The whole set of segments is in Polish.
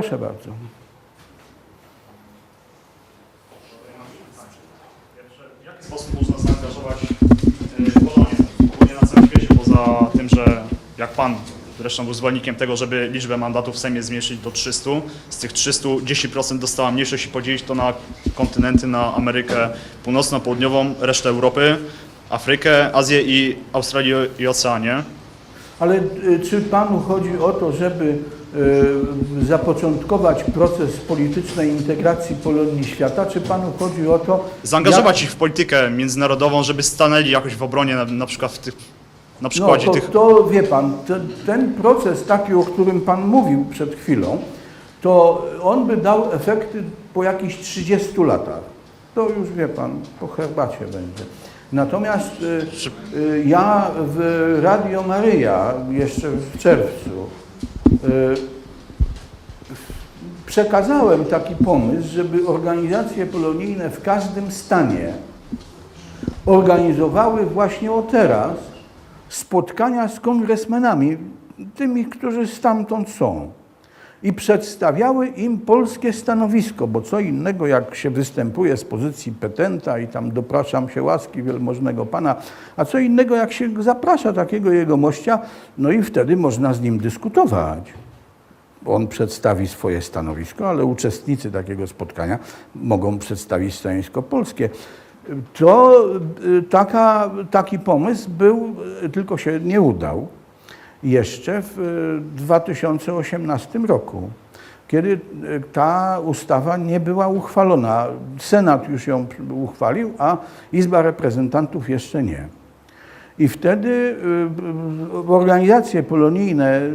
Proszę bardzo. W jaki sposób można zaangażować y, Polonię, ogólnie na całym świecie, poza tym, że jak Pan zresztą był zwolennikiem tego, żeby liczbę mandatów w Sejmie zmniejszyć do 300, z tych 300 10% dostała mniejszość i podzielić to na kontynenty, na Amerykę Północno-Południową, resztę Europy, Afrykę, Azję i Australię i Oceanię. Ale y, czy panu chodzi o to, żeby zapoczątkować proces politycznej integracji Polonii świata, czy panu chodzi o to, Zaangażować ich w politykę międzynarodową, żeby stanęli jakoś w obronie, na, na przykład w tych, na No, przykładzie to, tych to wie pan, ten, ten proces taki, o którym pan mówił przed chwilą, to on by dał efekty po jakichś 30 latach. To już wie pan, po herbacie będzie. Natomiast y, y, ja w Radio Maryja jeszcze w czerwcu y, przekazałem taki pomysł, żeby organizacje polonijne w każdym stanie organizowały właśnie o teraz spotkania z kongresmenami, tymi, którzy stamtąd są. I przedstawiały im polskie stanowisko, bo co innego jak się występuje z pozycji petenta i tam dopraszam się łaski wielmożnego pana, a co innego jak się zaprasza takiego jegomościa, no i wtedy można z nim dyskutować. On przedstawi swoje stanowisko, ale uczestnicy takiego spotkania mogą przedstawić stanowisko polskie. To y, taka, taki pomysł był, y, tylko się nie udał jeszcze w y, 2018 roku, kiedy y, ta ustawa nie była uchwalona. Senat już ją uchwalił, a Izba Reprezentantów jeszcze nie. I wtedy y, y, organizacje polonijne y,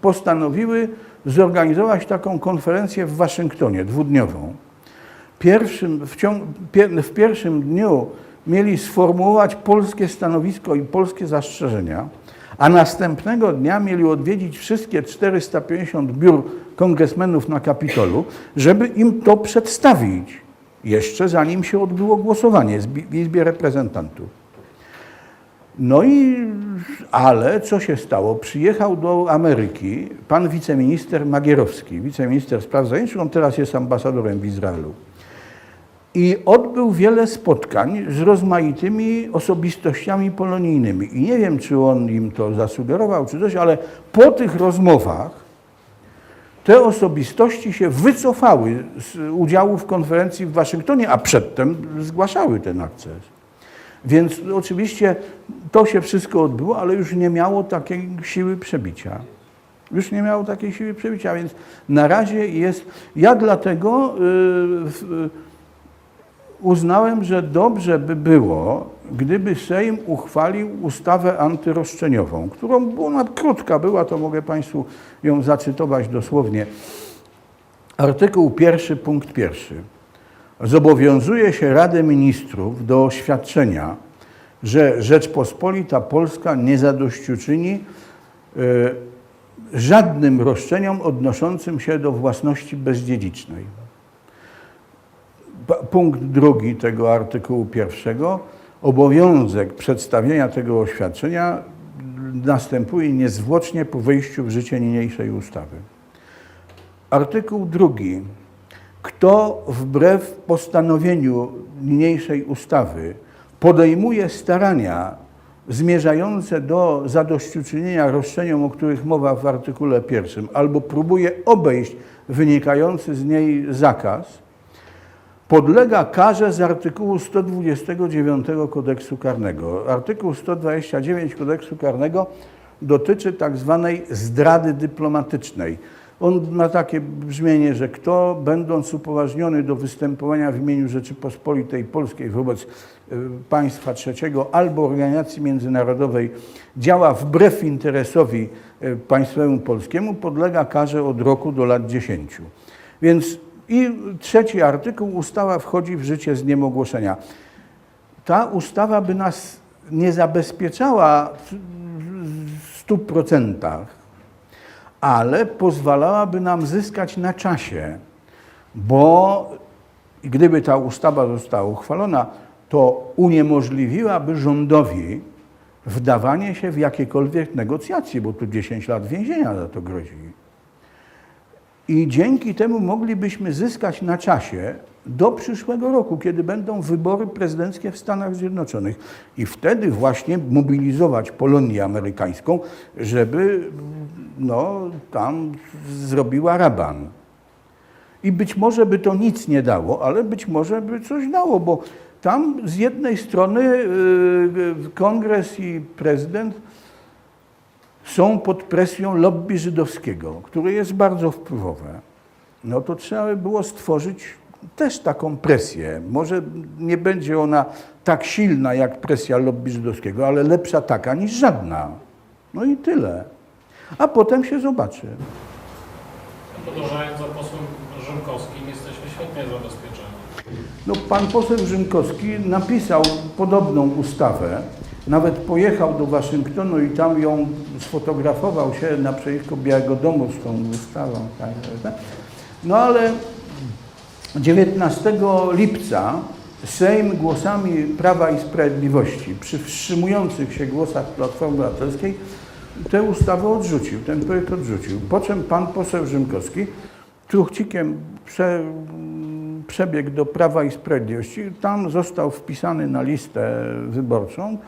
postanowiły zorganizować taką konferencję w Waszyngtonie, dwudniową. Pierwszym, w, w pierwszym dniu mieli sformułować polskie stanowisko i polskie zastrzeżenia, a następnego dnia mieli odwiedzić wszystkie 450 biur kongresmenów na Kapitolu, żeby im to przedstawić, jeszcze zanim się odbyło głosowanie w Izbie Reprezentantów. No i, ale co się stało? Przyjechał do Ameryki pan wiceminister Magierowski, wiceminister spraw zagranicznych, on teraz jest ambasadorem w Izraelu. I odbył wiele spotkań z rozmaitymi osobistościami polonijnymi. I nie wiem, czy on im to zasugerował, czy coś, ale po tych rozmowach te osobistości się wycofały z udziału w konferencji w Waszyngtonie, a przedtem zgłaszały ten akces. Więc oczywiście to się wszystko odbyło, ale już nie miało takiej siły przebicia. Już nie miało takiej siły przebicia, więc na razie jest. Ja dlatego y, uznałem, że dobrze by było, gdyby Sejm uchwalił ustawę antyroszczeniową, którą ona krótka była, to mogę Państwu ją zacytować dosłownie. Artykuł pierwszy, punkt pierwszy. Zobowiązuje się Radę Ministrów do oświadczenia, że Rzeczpospolita Polska nie zadośćuczyni e, żadnym roszczeniom odnoszącym się do własności bezdziedzicznej. Punkt drugi tego artykułu pierwszego. Obowiązek przedstawienia tego oświadczenia następuje niezwłocznie po wejściu w życie niniejszej ustawy. Artykuł drugi. Kto wbrew postanowieniu niniejszej ustawy podejmuje starania zmierzające do zadośćuczynienia roszczeniom, o których mowa w artykule pierwszym, albo próbuje obejść wynikający z niej zakaz, podlega karze z artykułu 129 kodeksu karnego. Artykuł 129 kodeksu karnego dotyczy tak zwanej zdrady dyplomatycznej. On ma takie brzmienie, że kto będąc upoważniony do występowania w imieniu Rzeczypospolitej Polskiej wobec y, państwa trzeciego albo organizacji międzynarodowej działa wbrew interesowi y, państwowemu polskiemu, podlega karze od roku do lat 10. Więc i trzeci artykuł, ustawa wchodzi w życie z dniem ogłoszenia. Ta ustawa by nas nie zabezpieczała w 100%, ale pozwalałaby nam zyskać na czasie, bo gdyby ta ustawa została uchwalona, to uniemożliwiłaby rządowi wdawanie się w jakiekolwiek negocjacje, bo tu 10 lat więzienia za to grozi. I dzięki temu moglibyśmy zyskać na czasie do przyszłego roku, kiedy będą wybory prezydenckie w Stanach Zjednoczonych. I wtedy właśnie mobilizować Polonię amerykańską, żeby no, tam zrobiła raban. I być może by to nic nie dało, ale być może by coś dało, bo tam z jednej strony yy, kongres i prezydent są pod presją lobby żydowskiego, które jest bardzo wpływowe. No to trzeba by było stworzyć też taką presję. Może nie będzie ona tak silna jak presja lobby żydowskiego, ale lepsza taka niż żadna. No i tyle. A potem się zobaczy. Podążając za posłem Rzymkowskim, jesteśmy świetnie zabezpieczeni. No, pan poseł Rzymkowski napisał podobną ustawę. Nawet pojechał do Waszyngtonu i tam ją sfotografował się naprzeciwko Białego Domu z tą tak, tak. No ale 19 lipca Sejm głosami Prawa i Sprawiedliwości, przy wstrzymujących się głosach Platformy Obywatelskiej, tę ustawę odrzucił, ten projekt odrzucił. Po czym pan poseł Rzymkowski truchcikiem prze, przebiegł do Prawa i Sprawiedliwości, tam został wpisany na listę wyborczą.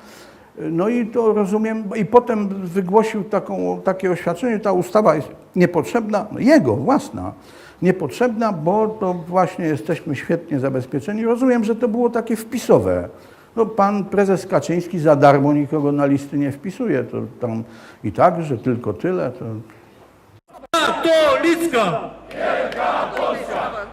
No i to rozumiem, i potem wygłosił taką, takie oświadczenie, ta ustawa jest niepotrzebna, no jego własna, niepotrzebna, bo to właśnie jesteśmy świetnie zabezpieczeni. Rozumiem, że to było takie wpisowe. No, pan prezes Kaczyński za darmo nikogo na listy nie wpisuje, to tam i tak, że tylko tyle. To... Katolicka!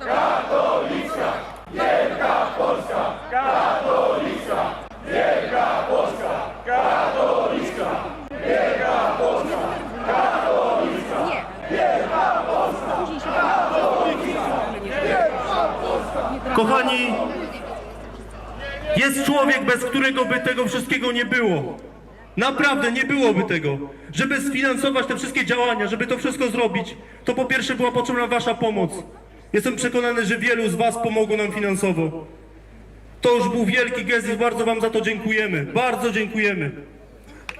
Kochani, jest człowiek, bez którego by tego wszystkiego nie było. Naprawdę nie byłoby tego. Żeby sfinansować te wszystkie działania, żeby to wszystko zrobić, to po pierwsze była potrzebna wasza pomoc. Jestem przekonany, że wielu z was pomogło nam finansowo. To już był wielki gest i bardzo wam za to dziękujemy. Bardzo dziękujemy.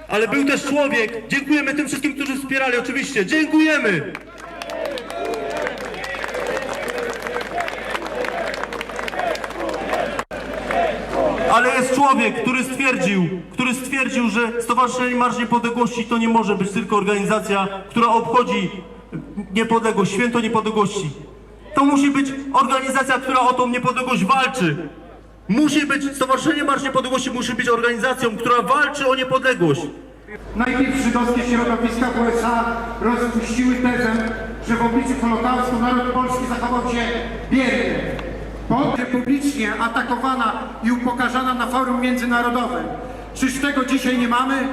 Ale był też człowiek. Dziękujemy tym wszystkim, którzy wspierali, oczywiście. Dziękujemy! Ale jest człowiek, który stwierdził, który stwierdził, że Stowarzyszenie Marsz Niepodległości to nie może być tylko organizacja, która obchodzi niepodległość, święto niepodległości. To musi być organizacja, która o tą niepodległość walczy. Musi być, Stowarzyszenie Marsz Niepodległości musi być organizacją, która walczy o niepodległość. Najpierw żydowskie środowiska w USA rozpuściły tezę, że w obliczu Holokaustu naród polski zachował się biernie. Publicznie atakowana i upokarzana na forum międzynarodowym. Czyż tego dzisiaj nie mamy?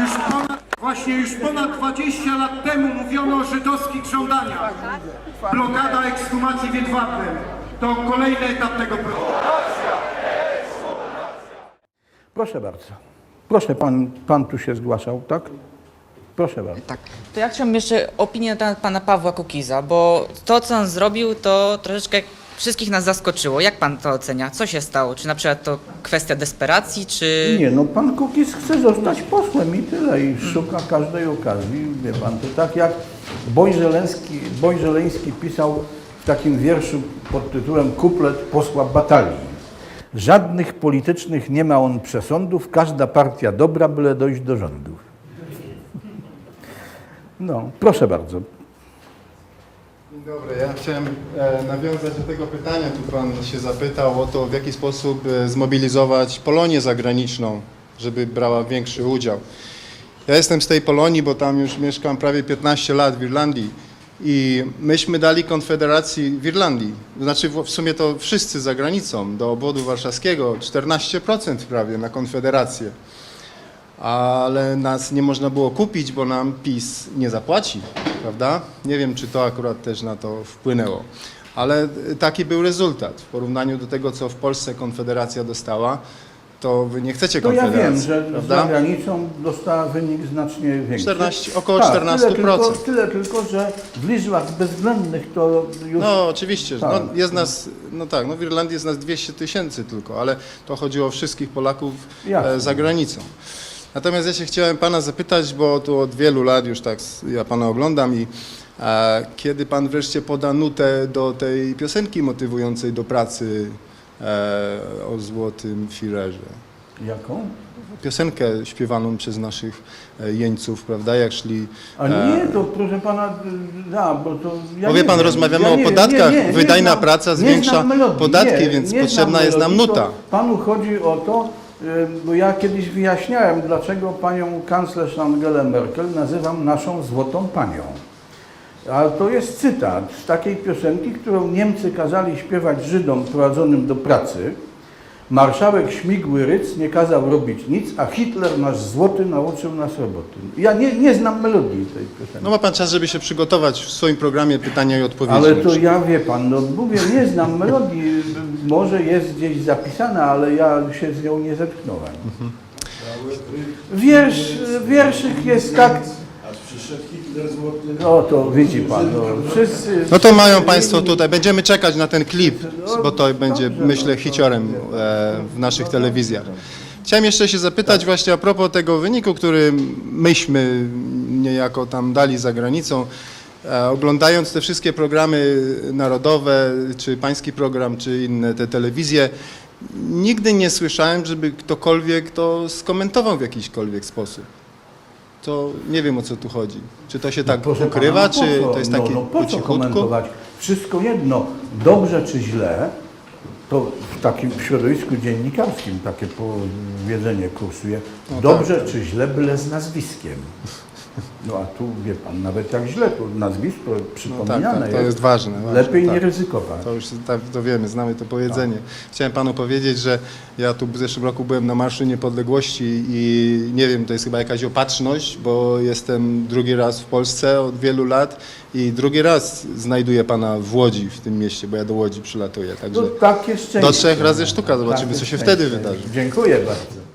Już ponad, właśnie już ponad 20 lat temu mówiono o żydowskich żądaniach. Blokada ekshumacji w Jedwabnem to kolejny etap tego procesu. Proszę bardzo. Proszę, pan, pan tu się zgłaszał, tak? Proszę bardzo. Tak. To ja chciałbym jeszcze opinię na temat pana Pawła Kukiza, bo to, co on zrobił, to troszeczkę wszystkich nas zaskoczyło. Jak pan to ocenia? Co się stało? Czy na przykład to kwestia desperacji, czy... Nie, no pan Kukiz chce zostać posłem i tyle i szuka każdej okazji. Wie pan, to tak jak Boj Żeleński, Boj Żeleński pisał w takim wierszu pod tytułem Kuplet posła batalii. Żadnych politycznych nie ma on przesądów, każda partia dobra, byle dojść do rządów. No, proszę bardzo. Dzień dobry, ja chciałem e, nawiązać do tego pytania. Tu Pan się zapytał o to, w jaki sposób e, zmobilizować Polonię zagraniczną, żeby brała większy udział. Ja jestem z tej Polonii, bo tam już mieszkam prawie 15 lat w Irlandii i myśmy dali Konfederacji w Irlandii, znaczy w w sumie to wszyscy za granicą, do obwodu warszawskiego, 14% prawie na Konfederację ale nas nie można było kupić, bo nam PiS nie zapłaci, prawda? Nie wiem, czy to akurat też na to wpłynęło. Ale taki był rezultat. W porównaniu do tego, co w Polsce Konfederacja dostała, to wy nie chcecie To ja Konfederacji, wiem, że prawda? za granicą dostała wynik znacznie większy. 14 około tak, 14%. Tyle tylko, tyle tylko, że w liczbach bezwzględnych to już... No oczywiście, Tak. no, jest nas, no tak, no w Irlandii jest nas 200 tysięcy tylko, ale to chodziło o wszystkich Polaków Jasne. e, za granicą. Natomiast ja się chciałem pana zapytać, bo tu od wielu lat już tak ja pana oglądam i a, kiedy pan wreszcie poda nutę do tej piosenki motywującej do pracy e, o złotym firerze? Jaką? Piosenkę śpiewaną przez naszych e, jeńców, prawda, jak szli... A nie, to proszę pana, da, bo to... Ja Bo wie nie pan, wiem. rozmawiamy Ja o nie wiem, podatkach. nie, nie, nie Wydajna znam- praca nie zwiększa znam melodii, podatki, nie, więc nie znam potrzebna jest nam melodii, nuta. To Panu chodzi o to, bo ja kiedyś wyjaśniałem, dlaczego panią kanclerz Angelę Merkel nazywam naszą złotą panią. A to jest cytat z takiej piosenki, którą Niemcy kazali śpiewać Żydom prowadzonym do pracy. Marszałek Śmigły Ryc nie kazał robić nic, a Hitler nasz złoty nauczył nas roboty. Ja nie, nie znam melodii tej piosenki. No ma pan czas, żeby się przygotować w swoim programie pytania i odpowiedzi. Ale to ja wie pan, no mówię, nie znam melodii, może jest gdzieś zapisana, ale ja się z nią nie zetknąłem. Wiersz, wierszyk jest tak. No to widzi pan, no, wszyscy. No to mają Państwo tutaj, będziemy czekać na ten klip, bo to będzie, myślę, hiciorem e, w naszych telewizjach. Chciałem jeszcze się zapytać właśnie a propos tego wyniku, który myśmy niejako tam dali za granicą. E, Oglądając te wszystkie programy narodowe, czy pański program, czy inne te telewizje, nigdy nie słyszałem, żeby ktokolwiek to skomentował w jakiśkolwiek sposób. To nie wiem o co tu chodzi. Czy to się tak Proszę ukrywa, pana, no po czy co? to jest no, takie no, po po co cichutku? komentować? Wszystko jedno, dobrze czy źle, to w takim środowisku dziennikarskim takie powiedzenie kursuje. No dobrze tak, czy źle, byle z nazwiskiem. No a tu wie pan, nawet jak źle, to nazwisko No tak, przypominane tak, to jest ważne. ważne Lepiej tak. nie ryzykować. To już tak, to wiemy, znamy to powiedzenie. Chciałem panu powiedzieć, że ja tu w zeszłym roku byłem na Marszu Niepodległości i nie wiem, to jest chyba jakaś opatrzność, bo jestem drugi raz w Polsce od wielu lat i drugi raz znajduję pana w Łodzi, w tym mieście, bo ja do Łodzi przylatuję. Także To takie szczęście. do trzech razy sztuka, zobaczymy, co się szczęście. wtedy wydarzy. Dziękuję bardzo.